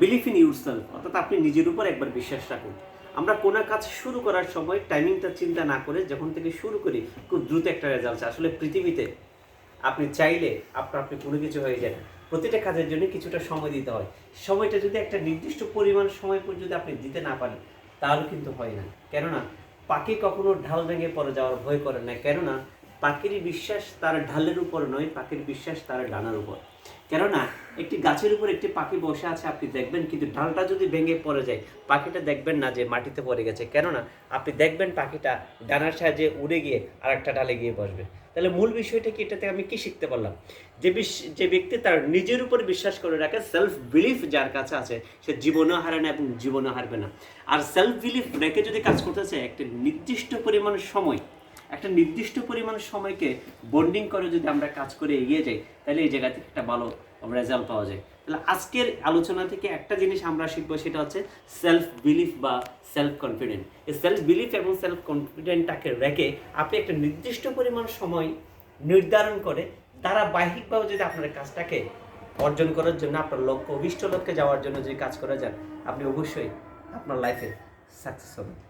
Believe in your self অর্থাৎ আপনি নিজের উপর একবার বিশ্বাস রাখুন। আমরা কোনো কাজ শুরু করার সময় টাইমিংটা চিন্তা না করে যখন থেকে শুরু করি, খুব দ্রুত একটা রেজাল্ট আসলে পৃথিবীতে আপনি চাইলে আপনার আপনি কোনো কিছু হয়ে যায় প্রতিটা কাজের জন্য কিছুটা সময় দিতে হয়। সময়টা যদি একটা নির্দিষ্ট পরিমাণ সময় পর যদি আপনি দিতে না পারেন, তাহলে কিন্তু হয় না। কেননা, পাখি কখনো ঢাল ভেঙে পড়ে যাওয়ার ভয় করে না। কেননা পাখির বিশ্বাস তার ঢালের উপর নয়, পাখির বিশ্বাস তার ডানার উপর। কেননা, একটি গাছের উপর একটি পাখি বসে আছে, আপনি দেখবেন, কিন্তু ডালটা যদি ভেঙে পড়ে যায়, পাখিটা দেখবেন না যে মাটিতে পড়ে গেছে। কেননা, আপনি দেখবেন পাখিটা ডানার সাহায্যে উড়ে গিয়ে আর একটা ডালে গিয়ে বসবে। তাহলে মূল বিষয়টা কি? এটাতে আমি কি শিখতে পারলাম? যে যে ব্যক্তি তার নিজের উপর বিশ্বাস করে রাখে সেলফ বিলিফ যার কাছে আছে, সে জীবনেও হারে না এবং জীবনও হারবে না। আর সেলফ বিলিফ রেখে যদি কাজ করতে চায়, একটা নির্দিষ্ট পরিমাণ সময় একটা নির্দিষ্ট পরিমাণ সময়কে বন্ডিং করে যদি আমরা কাজ করে এগিয়ে যাই, তাহলে এই জায়গা থেকে একটা ভালো রেজাল্ট পাওয়া যায়। তাহলে আজকের আলোচনা থেকে একটা জিনিস আমরা শিখব, সেটা হচ্ছে সেলফ বিলিফ বা সেলফ কনফিডেন্ট এই সেলফ বিলিফ এবং সেলফ কনফিডেন্টটাকে রেখে আপনি একটা নির্দিষ্ট পরিমাণ সময় নির্ধারণ করে ধারাবাহিকভাবে যদি আপনার কাজটাকে অর্জন করার জন্য, আপনার লক্ষ্য, অভিষ্ট লক্ষ্যে যাওয়ার জন্য যদি কাজ করা যান, আপনি অবশ্যই আপনার লাইফে সাকসেস হবেন।